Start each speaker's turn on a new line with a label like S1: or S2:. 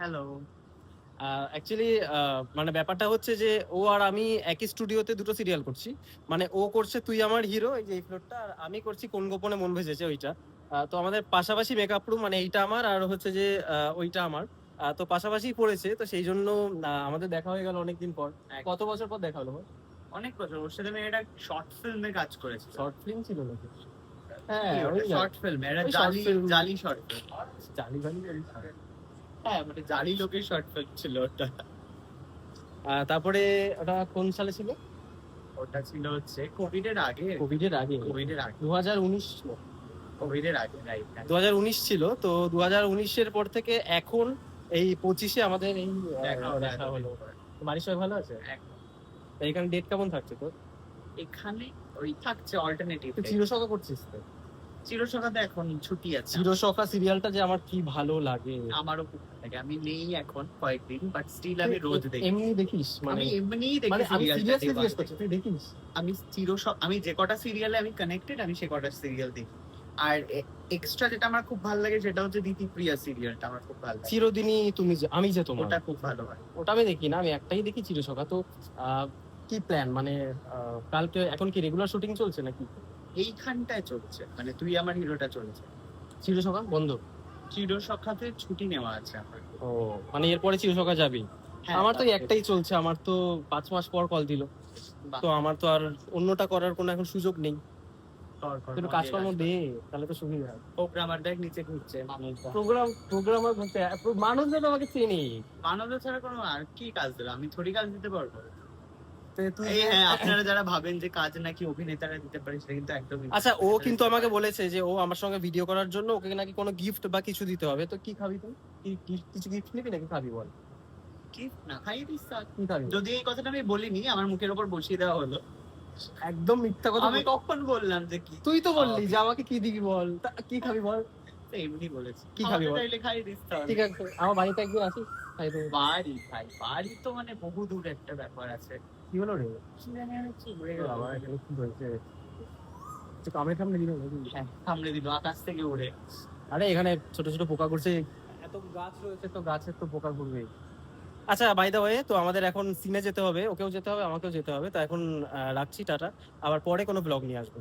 S1: Hello
S2: actually মানে ব্যাপারটা হচ্ছে যে ও আর আমি একই স্টুডিওতে দুটো সিরিয়াল করছি। মানে ও করছে তুই আমার হিরো এই যে এই ফ্লোরটা আর আমি করছি কোন গোপনে মন ভেসেছে ওইটা। তো আমাদের পাশাপাশি মেকআপ রুম মানে এইটা আমার আর হচ্ছে যে ওইটা আমার। তো পাশাপাশি পড়েছে তো সেই জন্য আমাদের দেখা হয়ে গেল অনেকদিন পর। কত বছর পর দেখা হলো?
S1: অনেক বছর। ওর সাথে আমি একটা শর্ট ফিল্মে কাজ করেছি
S2: শর্ট ফিল্ম ছিল নাকি? হ্যাঁ
S1: শর্ট ফিল্ম এটা জালি জালি শর্ট ফিল্ম
S2: জানি জানি।
S1: হ্যাঁ মানে জালি লোকের শর্ট ফিল্ম ছিল ওটা।
S2: তারপরে ওটা কোন সালে ছিল?
S1: ওটা ছিল হচ্ছে কোভিড এর আগে।
S2: কোভিড এর আগে।
S1: কোভিড এর আগে।
S2: দু হাজার উনিশ
S1: কোভিড এর আগে রাইট
S2: দু হাজার উনিশ ছিল তো দু হাজার উনিশের পর থেকে এখন এই পঁচিশে আমাদের এই
S1: দেখা হলো
S2: বাড়ির সবাই ভালো আছে। তা এখানে ডেট কেমন থাকছে তোর?
S1: এখানে ওই থাকছে অল্টারনেটিভ
S2: তুই চিরসখা করছিস তো?
S1: চিরসখাতে এখন ছুটি আছে।
S2: চিরসখা সিরিয়ালটা যে আমার কি ভালো লাগে।
S1: আমারও খুব ভালো লাগে। আমি নেই এখন কয়েকদিন বাট স্টিল আমি রোজ দেখি।
S2: এমনি দেখিস মানে
S1: আমি এমনিই দেখি
S2: মানে আমি সিরিয়াসলি জিজ্ঞেস করছি তুই দেখিস।
S1: আমি চির আমি যে কটা সিরিয়ালে আমি কানেক্টেড আমি সে কটা সিরিয়াল দেখি। আর এক্সট্রা যেটা আমার খুব ভালো লাগে সেটা হচ্ছে দিতি প্রিয়া সিরিয়ালটা আমার খুব ভালো লাগে।
S2: চিরদিনই তুমি যে আমি যে তোমার।
S1: ওটা খুব ভালো হয়।
S2: ওটা আমি দেখি না আমি একটাই দেখি চিরসখা তো কি প্ল্যান মানে কালকে এখন কি রেগুলার শুটিং চলছে নাকি?
S1: এইখানটায় চলছে মানে তুই আমার হিরোটা চলছে।
S2: চিরসখা বন্ধ?
S1: চির সখাতে ছুটি নেওয়া আছে আমার।
S2: ও মানে এরপরে চিরসখা যাবি?
S1: হ্যাঁ,
S2: আমার তো একটাই চলছে আমার তো পাঁচ মাস পর কল দিল। তো আমার তো আর অন্যটা করার কোনো এখন সুযোগ নেই। কিন্তু কাজকর্ম দে তাহলে তো সুবিধা হয়।
S1: প্রোগ্রামার দেখ নিচে ঘুরছে
S2: প্রোগ্রাম প্রোগ্রামার বলতে মানুষজন আমাকে চেনে
S1: মানবদের ছাড়া কোনো আর কি কাজ দিল? আমি থোড়ি কাজ দিতে পারব? হ্যাঁ আপনারা যারা ভাবেন যে কাজ নাকি অভিনেতারা দিতে পারে সেটা কিন্তু একদমই
S2: আচ্ছা ও কিন্তু আমাকে বলেছে যে ও আমার সঙ্গে ভিডিও করার জন্য ওকে নাকি কোনো গিফট বা কিছু দিতে হবে। তো কি খাবি তুই? কিছু গিফট নিবি নাকি? খাবি বল।
S1: না খাইয়ে দিস যদি এই কথাটা আমি বলিনি আমার মুখের উপর বসিয়ে দেওয়া হলো।
S2: একদম মিথ্যা কথা
S1: আমি কখন বললাম যে কি?
S2: তুই তো বললি যে আমাকে কি দিবি বল। কি খাবি বল?
S1: এমনি বলেছি।
S2: কি খাবি বল?
S1: খাইয়ে দিস
S2: ঠিক আছে আমার বাড়িতে একদিন আসিস
S1: বাড়ি ভাই বাড়ি তো মানে বহু দূর একটা ব্যাপার আছে।
S2: কি হলো রে?
S1: কি জানি আমি কি গেল
S2: বাবা এখানে কি হয়েছে একটু কামড়ে কামড়ে দিল?
S1: হ্যাঁ, সামনে দিল আকাশ থেকে উড়ে।
S2: আরে এখানে ছোট ছোট পোকা করছে এত গাছ রয়েছে তো গাছের তো পোকা করবে আচ্ছা বাই দা ওয়ে তো আমাদের এখন সিনে যেতে হবে ওকেও যেতে হবে আমাকেও যেতে হবে। তো এখন রাখছি টাটা। আবার পরে কোনো ব্লগ নিয়ে আসব।